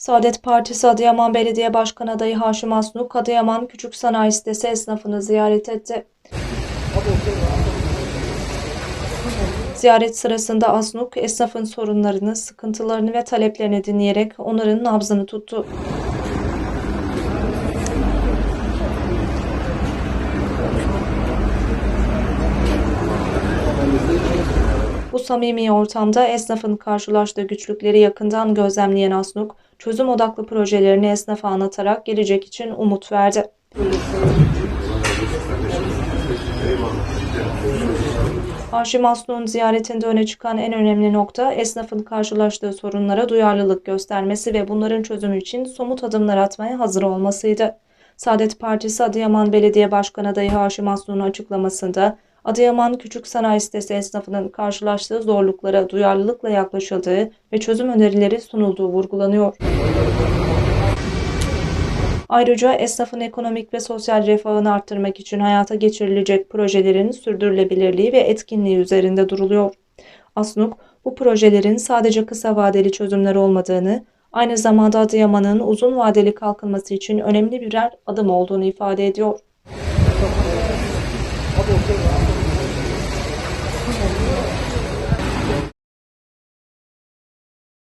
Saadet Partisi Adıyaman Belediye Başkanı adayı Haşim Asnuk, Adıyaman Küçük Sanayi Sitesi esnafını ziyaret etti. Ziyaret sırasında Asnuk, esnafın sorunlarını, sıkıntılarını ve taleplerini dinleyerek onların nabzını tuttu. Bu samimi ortamda esnafın karşılaştığı güçlükleri yakından gözlemleyen Asnuk, çözüm odaklı projelerini esnafa anlatarak gelecek için umut verdi. Haşim Asnuk'un ziyaretinde öne çıkan en önemli nokta esnafın karşılaştığı sorunlara duyarlılık göstermesi ve bunların çözümü için somut adımlar atmaya hazır olmasıydı. Saadet Partisi Adıyaman Belediye Başkanı adayı Haşim Asnuk'un açıklamasında Adıyaman Küçük Sanayi Sitesi esnafının karşılaştığı zorluklara duyarlılıkla yaklaşıldığı ve çözüm önerileri sunulduğu vurgulanıyor. Ayrıca esnafın ekonomik ve sosyal refahını arttırmak için hayata geçirilecek projelerin sürdürülebilirliği ve etkinliği üzerinde duruluyor. Asnuk, bu projelerin sadece kısa vadeli çözümler olmadığını, aynı zamanda Adıyaman'ın uzun vadeli kalkınması için önemli birer adım olduğunu ifade ediyor. 他给我配